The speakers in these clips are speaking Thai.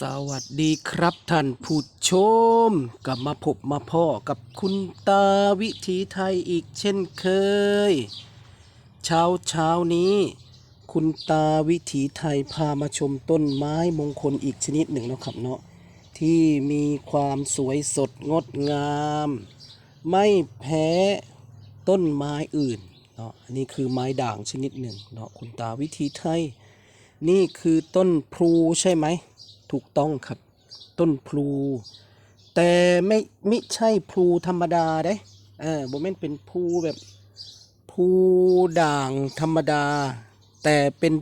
สวัสดีครับท่านผู้ชมกลับมาพบมาพ่อกับคุณตาวิถีไทยอีกเช่นเคย เช้าเช้านี้ คุณตาวิถีไทยพามาชมต้นไม้มงคลอีกชนิดหนึ่งนะครับเนาะที่มีความสวยสดงดงาม ไม่แพ้ต้นไม้อื่นเนาะอันนี้คือไม้ด่างชนิดหนึ่งเนาะคุณตาวิถีไทย นี่คือต้นพลูใช่ไหม ถูกต้องครับ ต้นพลู แต่ไม่ไม่ใช่พลูธรรมดาเด้เออโมเมนเป็นพลูแบบพลูด่างธรรมดา แต่เป็น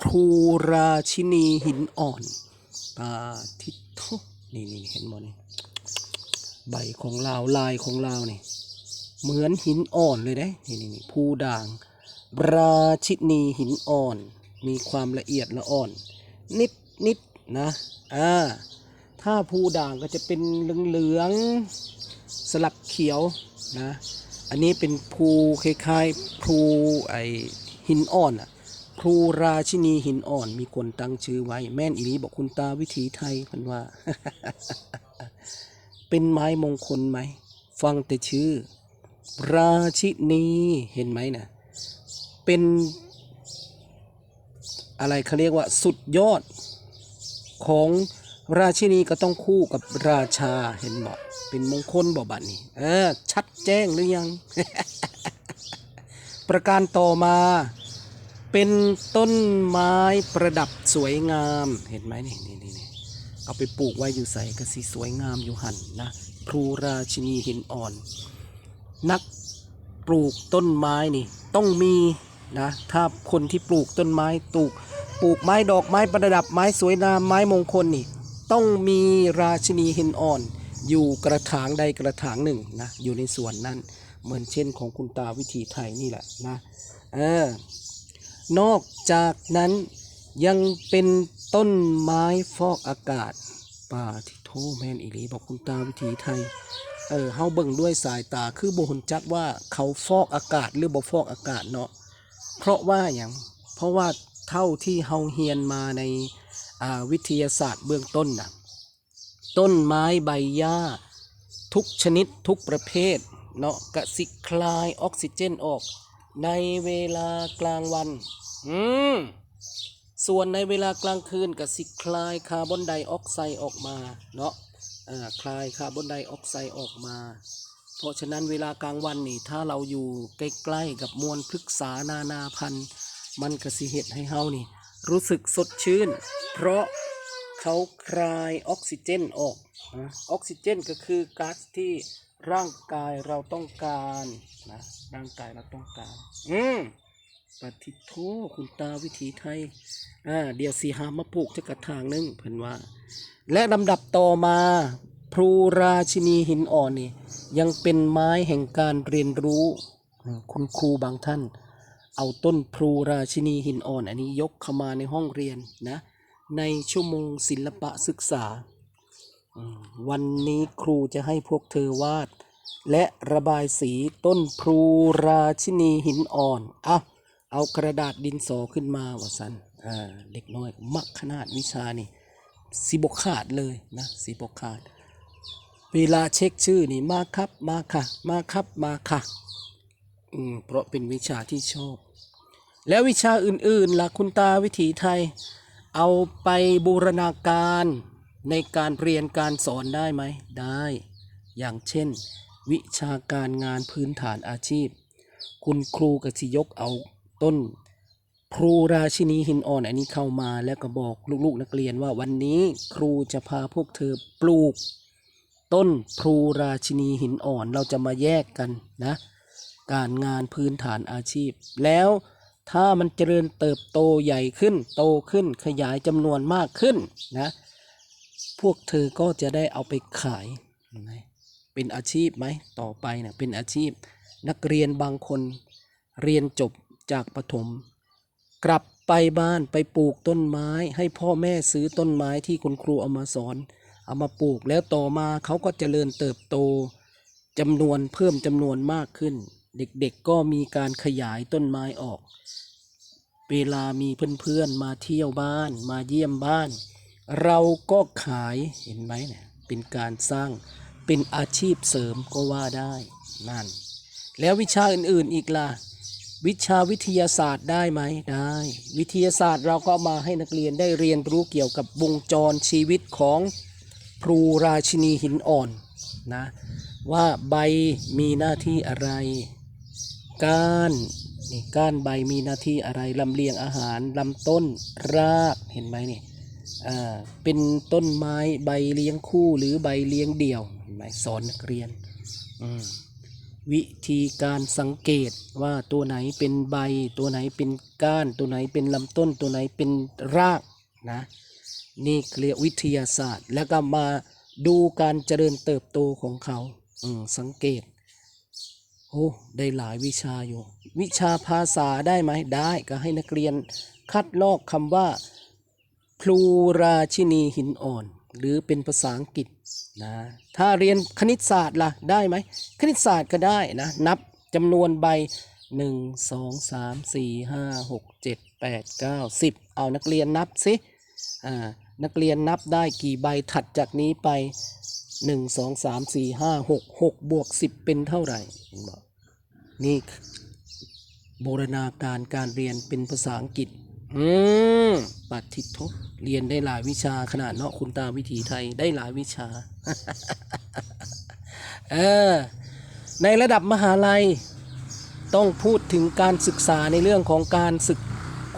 พลูราชินีหินอ่อนปาทิโทนี่นี่เห็นบ่นี่ใบของลาวลายของลาวนี่เหมือนหินอ่อนเลยเด้นี่นี่นี่ภูด่าง ราชินีหินอ่อน มีความละเอียดละอ่อน นิดนิด นะอ่าถ้าภูด่างก็จะเป็นเหลืองๆสลับเขียวนะอันนี้เป็นภูคล้ายๆภูไอหินอ่อนอะภูราชินีหินอ่อนมีคนตั้งชื่อไว้ แม่นอีลีบอกคุณตาวิถีไทยพันว่า เป็นไม้มงคลไหม ฟังแต่ชื่อ ราชินีเห็นไหมนะเป็น อะไรเขาเรียกว่าสุดยอด ของราชินีก็ต้องคู่กับราชาเห็นบอกเป็นมงคลบอกบัดนี้ เออ ชัดแจ้งหรือยัง ประการต่อมา เป็นต้นไม้ประดับสวยงามเห็นไหมนี่นี่นี่เอาไปปลูกไว้อยู่ใส่ก็สีสวยงามอยู่หันนะพลูราชินีหินอ่อน นักปลูกต้นไม้นี่ ต้องมีนะ ถ้าคนที่ปลูกต้นไม้ปลูก ปลูกไม้ดอกไม้ประดับไม้สวยงามไม้มงคลนี่ ต้องมีราชินีหินอ่อน อยู่กระถางใดกระถางหนึ่งนะอยู่ในสวนนั้น เหมือนเช่นของคุณตาวิถีไทยนี่แหละนะเออนอกจากนั้นยังเป็นต้นไม้ฟอกอากาศป่าที่โทแมนอีหลีบอกคุณตาวิถีไทยเออเฮาเบิ่งด้วยสายตาคือบ่หุนจักว่าเขาฟอกอากาศหรือบ่ฟอกอากาศเนาะเพราะว่าอย่างเพราะว่า เท่าที่เฮาเฮียนมาในาวิทยาศาสตร์เบื้องต้นนะต้นไม้ใบหญ้า ทุกชนิดทุกประเภทเนาะกะสิคลายออกซิเจนออก ในเวลากลางวัน อืมส่วนในเวลากลางคืนก็สิคลายคาร์บอนไดออกไซด์ออกมาเนาะคลายคาร์บอนไดออกไซด์ออกมา เพราะฉะนั้นเวลากลางวันนี่ถ้าเราอยู่ใกล้ๆกับมวลพฤกษานานาพันธุ์ มันก็สิเห็ดให้เฮานี่ รู้สึกสดชื่น เพราะเขาคลายออกซิเจนออกนะออกซิเจนก็คือก๊าซที่ร่างกายเราต้องการนะร่างกายเราต้องการ อืมปฏิโทคุณตาวิถีไทยอ่าเดี๋ยวสีหามาปลูกจะกระถางหนึงเพิ่นว่า และลำดับต่อมาพลูราชินีหินอ่อนนี่ยังเป็นไม้แห่งการเรียนรู้ คุณครูบางท่าน เอาต้นพลูราชินีหินอ่อน อันนี้ยกเข้ามาในห้องเรียนนะในชั่วโมงศิลปะศึกษา วันนี้ครูจะให้พวกเธอวาด และระบายสีต้นพลูราชินีหินอ่อนอะเอากระดาษดินสอขึ้นมาว่าสันอ่าเด็กน้อย มักขนาดวิชานี่สีบกขาดเลยนะสีบกขาด เวลาเช็คชื่อนี่มาครับมาค่ะ มาครับมาค่ะ อืมเพราะเป็นวิชาที่ชอบ แล้ววิชาอื่นๆล่ะคุณตาวิถีไทย เอาไปบูรณาการในการเรียนการสอนได้ไหมได้ อย่างเช่น วิชาการงานพื้นฐานอาชีพ คุณครูกสิยกเอาต้น ครูราชินีหินอ่อนอันนี้เข้ามาแล้วก็บอกลูกๆนักเรียนว่าวันนี้ครูจะพาพวกเธอปลูก ต้นพลูราชินีหินอ่อนเราจะมาแยกกันนะ การงานพื้นฐานอาชีพ แล้วถ้ามันเจริญเติบโตใหญ่ขึ้น โตขึ้นขยายจำนวนมากขึ้นนะพวกเธอก็จะได้เอาไปขายเป็นอาชีพไหมต่อไปเนะ่ะเป็นอาชีพนักเรียนบางคนเรียนจบจากประถม กลับไปบ้านไปปลูกต้นไม้ ให้พ่อแม่ซื้อต้นไม้ที่คุณครูเอามาสอน เอามาปลูกแล้วต่อมาเขาก็เจริญเติบโตจำนวนเพิ่มจำนวนมากขึ้น เด็กๆก็มีการขยายต้นไม้ออก เวลามีเพื่อนๆมาเที่ยวบ้านมาเยี่ยมบ้าน เราก็ขายเห็นไหมเนี่ยเป็นการสร้างเป็นอาชีพเสริมก็ว่าได้นั่น แล้ววิชาอื่นๆอีกล่ะวิชาวิทยาศาสตร์ได้ไหมได้ วิทยาศาสตร์เราก็มาให้นักเรียนได้เรียนรู้เกี่ยวกับวงจรชีวิตของพลูราชินีหินอ่อนนะว่าใบมีหน้าที่อะไร ก้านนี่ก้านใบมีหน้าที่อะไรลำเลียงอาหารลำต้นรากเห็นไหมนี่อ่าเป็นต้นไม้ใบเลี้ยงคู่หรือใบเลี้ยงเดี่ยวเห็นไหมสอนนักเรียนอืมวิธีการสังเกตว่าตัวไหนเป็นใบ ตัวไหนเป็นก้าน ตัวไหนเป็นลำต้น ตัวไหนเป็นรากนะนี่เรียกวิทยาศาสตร์ แล้วก็มาดูการเจริญเติบโตของเขาสังเกต โอ้ได้หลายวิชาอยู่ วิชาภาษาได้ไหมได้ก็ให้นักเรียนคัดลอกคำว่าพลูราชินีหินอ่อน หรือเป็นภาษาอังกฤษนะถ้าเรียนคณิตศาสตร์ล่ะได้ไหมคณิตศาสตร์ก็ได้นะ นับจำนวนใบ 1 2 3 4 5 6 7 8 9 10 เอานักเรียนนับสิอ่านักเรียนนับได้กี่ใบถัดจากนี้ไป 1 2 3 4 5 6 6บวก10เป็นเท่าไหร่เห็นบอกนี่โบูรณาการการเรียนเป็นภาษาอังกฤษ อืมปัดทิศทบเรียนได้หลายวิชาขนาดเนาะคุณตาวิถีไทยได้หลายวิชา เออ ในระดับมหาลัย ต้องพูดถึงการศึกษาในเรื่องของการศึก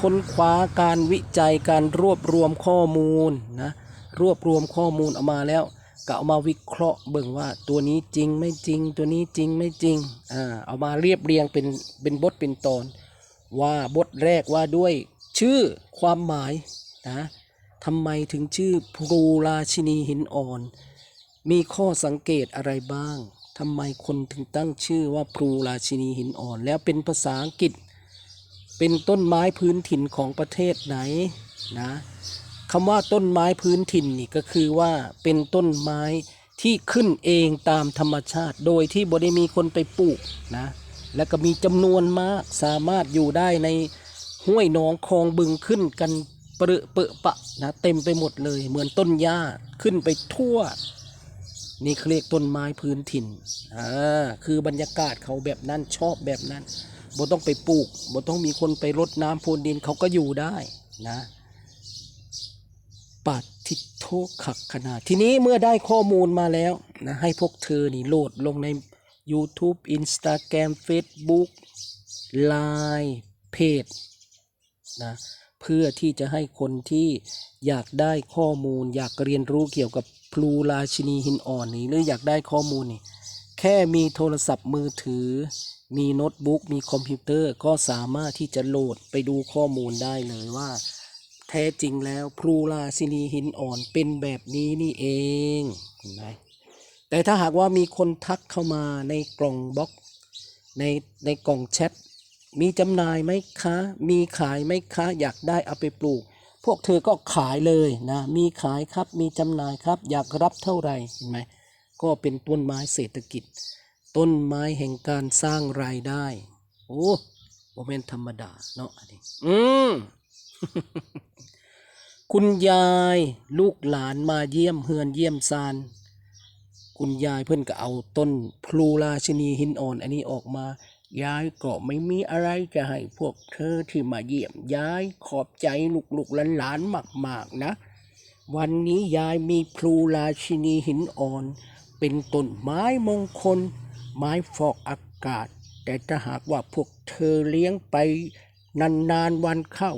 ค้นคว้าการวิจัยการรวบรวมข้อมูลนะรวบรวมข้อมูลออกมาแล้ว ก็เอามาวิเคราะห์เบิ่งว่าตัวนี้จริงไม่จริง ตัวนี้จริงไม่จริงอ่าเอามาเรียบเรียงเป็นเป็นบทเป็นตอน ว่าบทแรกว่าด้วยชื่อความหมายนะทำไมถึงชื่อพลูราชินีหินอ่อน มีข้อสังเกตอะไรบ้างทำไมคนถึงตั้งชื่อว่าพลูราชินีหินอ่อน แล้วเป็นภาษาอังกฤษ เป็นต้นไม้พื้นถิ่นของประเทศไหนนะ คำว่าต้นไม้พื้นถิ่นนี่ก็คือว่าเป็นต้นไม้ที่ขึ้นเองตามธรรมชาติ โดยที่บ่ได้มีคนไปปลูกนะแล้วก็มีจำนวนมากสามารถอยู่ได้ในห้วยหนองคลองบึงขึ้นกันเปรอะเปะปะนะเต็มไปหมดเลย เหมือนต้นหญ้าขึ้นไปทั่ว นี่เขาเรียกต้นไม้พื้นถิ่นอ่าคือบรรยากาศเขาแบบนั้นชอบแบบนั้นบ่ต้องไปปลูกบ่ต้องมีคนไปรดน้ำพรวนดินเขาก็อยู่ได้นะ ปัดทิโทขักขนาทีนี้เมื่อได้ข้อมูลมาแล้วนะให้พวกเธอนี่โหลดลงใน YouTube Instagram Facebook Line เพจนะเพื่อที่จะให้คนที่อยากได้ข้อมูล อยากเรียนรู้เกี่ยวกับพลูราชินีหินอ่อนนี่หรืออยากได้ข้อมูลนี่แค่มีโทรศัพท์มือถือ มีโน้ตบุ๊กมีคอมพิวเตอร์ก็สามารถที่จะโหลดไปดูข้อมูลได้เลยว่า แท้จริงแล้วพลูราชินีหินอ่อนเป็นแบบนี้นี่เองเห็นไหมแต่ถ้าหากว่ามีคนทักเข้ามาในกล่องบล็อกในในกล่องแชทมีจำหน่ายไหมคะ มีขายไหมคะ อยากได้เอาไปปลูก พวกเธอก็ขายเลยนะ มีขายครับ มีจำหน่ายครับ อยากรับเท่าไหร่เห็นไหมก็เป็นต้นไม้เศรษฐกิจ ต้นไม้แห่งการสร้างรายได้ โอ้โมเมนต์ธรรมดาเนาะอันนี้อืม คุณยายลูกหลานมาเยี่ยมเฮือนเยี่ยมซาน คุณยายเพื่อนก็เอาต้นพลูราชินีหินอ่อน อันนี้ออกมา ยายก็ไม่มีอะไรจะให้พวกเธอที่มาเยี่ยม ยายขอบใจลูกๆหลานๆมากๆนะ วันนี้ยายมีพลูราชินีหินอ่อน เป็นต้นไม้มงคล ไม้ฟอกอากาศ แต่ถ้าหากว่าพวกเธอเลี้ยงไปนานๆวันเข้า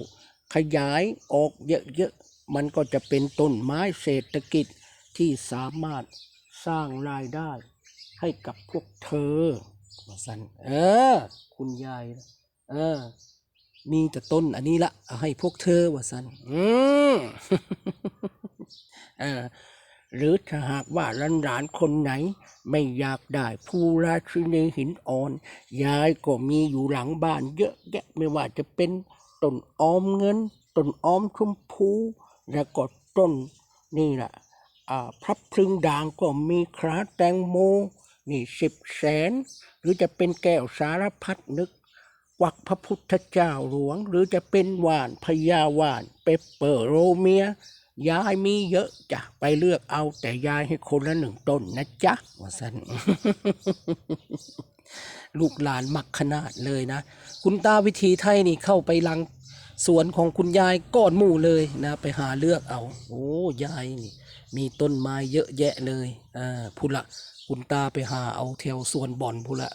ขยายออกเยอะๆ มันก็จะเป็นต้นไม้เศรษฐกิจที่สามารถสร้างรายได้ ให้กับพวกเธอว่าสันเออ คุณยาย เออ มีแต่ต้นอันนี้ละเอาให้พวกเธอว่าสันอืมเออหรือถ้าหากว่าหลานๆคนไหน ไม่อยากได้ผู้ราชินีหินอ่อน ยายก็มีอยู่หลังบ้านเยอะแยะไม่ว่าจะเป็น ต้นออมเงินต้นออมชมพูแล้วก็ต้นนี่แหละอ่าพระพรึงด่างก็มีคราแตงโม นี่สิบแสน หรือจะเป็นแก้วสารพัดนึกกวักพระพุทธเจ้าหลวง หรือจะเป็นหวานพญาหวานเปปเปอร์โรเมีย ยายมีเยอะจ้ะไปเลือกเอาแต่ยายให้คนละหนึ่งต้นนะจ๊ะว่าสัน ลูกหลานมักขนาดเลยนะ คุณตาวิธีไทยนี่เข้าไปลังสวนของคุณยายก้อนหมู่เลยนะ ไปหาเลือกเอา โอ้ยายนี่ มีต้นไม้เยอะแยะเลยอ่าพุละคุณตาไปหาเอาแถวสวนบ่อนพุละ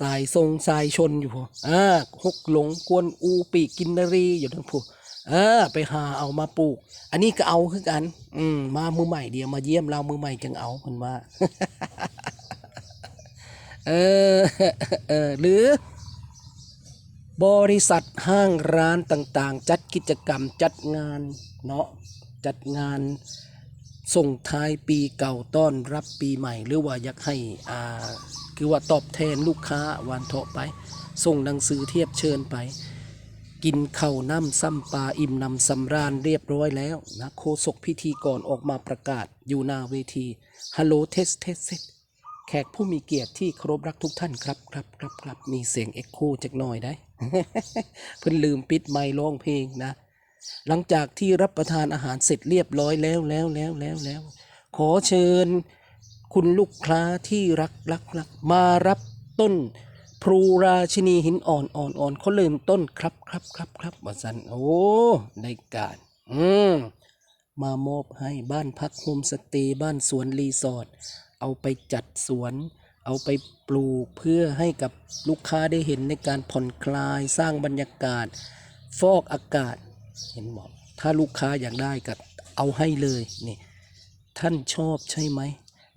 สายทรงสายชนอยู่พูอ่าหกหลงกวนอูปีกินนรีอยู่ทั้งพูเออไปหาเอามาปลูก อันนี้ก็เอาคือกัน อืมมามือใหม่เดียวมาเยี่ยมเรามือใหม่จังเอาคนว่า เออเออหรือบริษัทห้างร้านต่างๆ จัดกิจกรรมจัดงานเนาะจัดงานส่งท้ายปีเก่าต้อนรับปีใหม่ หรือว่าอยากให้อ่าคือว่าตอบแทนลูกค้าวันเถาะไป ส่งหนังสือเทียบเชิญไป กินข้าวน้ำซ้ำปลาอิ่มนำสำราญเรียบร้อยแล้วนะโฆษกพิธีก่อนออกมาประกาศอยู่หน้าเวทีฮัลโหลเทสเทสเซ แขกผู้มีเกียรติที่เคารพรักทุกท่านครับครับครับครับมีเสียงเอ็กโคจักหน่อยได้ เพิ่นลืมปิดไมค์ร้องเพลงนะ หลังจากที่รับประทานอาหารเสร็จเรียบร้อยแล้วแล้วแล้วแล้วแล้ว ขอเชิญ คุณลูกค้าที่รักรักรักมารับต้นพลูราชินีหินอ่อนอ่อนอ่อนเขาเริ่มต้นครับครับครับครับว่าสันโอ้ได้การ อืมมามอบให้บ้านพักโฮมสเตย์บ้านสวนรีสอร์ท เอาไปจัดสวน เอาไปปลูกเพื่อให้กับลูกค้าได้เห็นในการผ่อนคลายสร้างบรรยากาศ ฟอกอากาศเห็นบอกถ้าลูกค้าอยากได้ก็เอาให้เลยนี่ท่านชอบใช่ไหม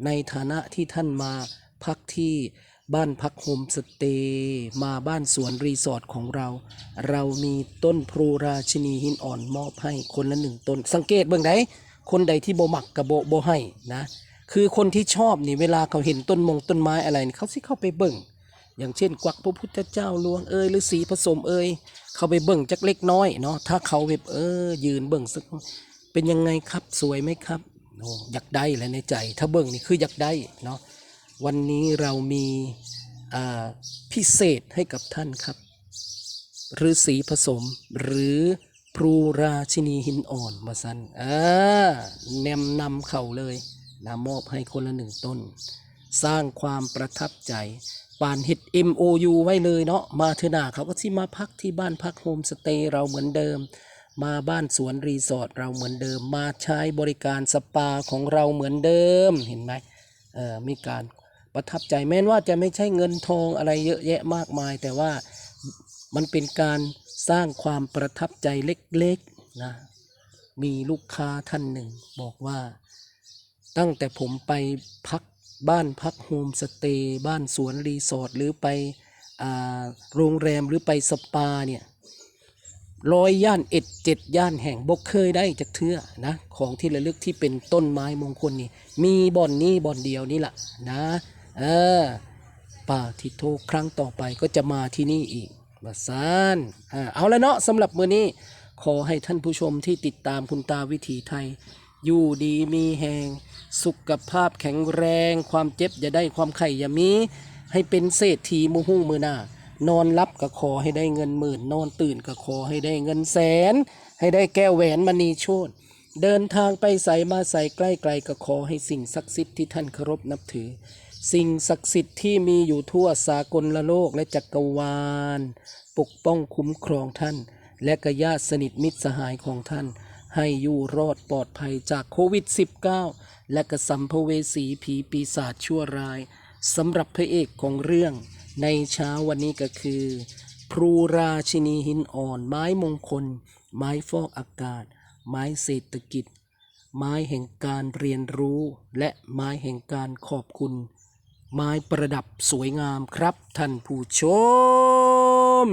ในฐานะที่ท่านมาพักที่บ้านพักโฮมสเตย์มาบ้านสวนรีสอร์ทของเรา เรามีต้นพลูราชินีหินอ่อนมอบให้คนละหนึ่งต้น สังเกตเบื้องใดคนใดที่โบมักกับโบโบให้นะ คือคนที่ชอบนี่เวลาเขาเห็นต้นมงต้นไม้อะไรนี่เขาสิเข้าไปเบิ่ง อย่างเช่น กวักพระพุทธเจ้าลวงเอยหรือสีผสมเอยเขาไปเบิ่งจักเล็กน้อยเนาะถ้าเขาแบบเออ ยืนเบิ่งสักเป็นยังไงครับสวยไหมครับโอ้อยากได้แหละในใจ ถ้าเบิ่งนี่คืออยากได้เนาะวันนี้เรามีพิเศษให้กับท่านครับหรือสีผสมหรือพลูราชินีหินอ่อนมาสันอ่าแนมนำเขาเลย นะมอบให้คนละหนึ่งต้น สร้างความประทับใจปานเห็ด MOU ไว้เลยเนาะมาเถนาเขาก็ที่มาพักที่บ้านพักโฮมสเตย์เราเหมือนเดิม มาบ้านสวนรีสอร์ทเราเหมือนเดิม มาใช้บริการสปาของเราเหมือนเดิมเห็นไหมเออมีการประทับใจแม้ว่าจะไม่ใช่เงินทองอะไรเยอะแยะมากมาย แต่ว่ามันเป็นการสร้างความประทับใจเล็กๆนะมีลูกค้าท่านหนึ่งบอกว่า ตั้งแต่ผมไปพักบ้านพักโฮมสเตย์บ้านสวนรีสอร์ทหรือไปโรงแรมหรือไปสปาเนี่ยร้อยย่านเอ็ดเจ็ดย่านแห่งบกเคยได้จากเทื่อนะของที่ระลึกที่เป็นต้นไม้มงคลนี่ มีบ่อนนี้บ่อนเดียวนี่แหละนะเออป่าทิโทครั้งต่อไปก็จะมาที่นี่อีกมาซานเอาละเนาะสำหรับมือนี้ ขอให้ท่านผู้ชมที่ติดตามคุณตาวิถีไทย อยู่ดีมีแหงสุขภาพแข็งแรง ความเจ็บอย่าได้ความไข่อย่ามี ให้เป็นเศรษฐีมือหุ้งมือหน้านอนรับก็ขอให้ได้เงินหมื่น นอนตื่นก็ขอให้ได้เงินแสน ให้ได้แก้วแหวนมณีโชตเดินทางไปใส่มาใส่ใกล้ไกลก็ขอให้สิ่งศักดิ์สิทธิ์ที่ท่านเคารพนับถือ สิ่งศักดิ์สิทธิ์ที่มีอยู่ทั่วสากลละโลกและจักรวาล ปกป้องคุ้มครองท่าน และกญาติสนิทมิตรสหายของท่าน ให้อยู่รอดปลอดภัยจากโควิด -19 และกระสัมภเวสีผีปีศาจชั่วร้ายสำหรับพระเอกของเรื่อง ในเช้าวันนี้ก็คือพลูราชินีหินอ่อน ไม้มงคล ไม้ฟอกอากาศ ไม้เศรษฐกิจ ไม้แห่งการเรียนรู้ และไม้แห่งการขอบคุณ ไม้ประดับสวยงามครับท่านผู้ชม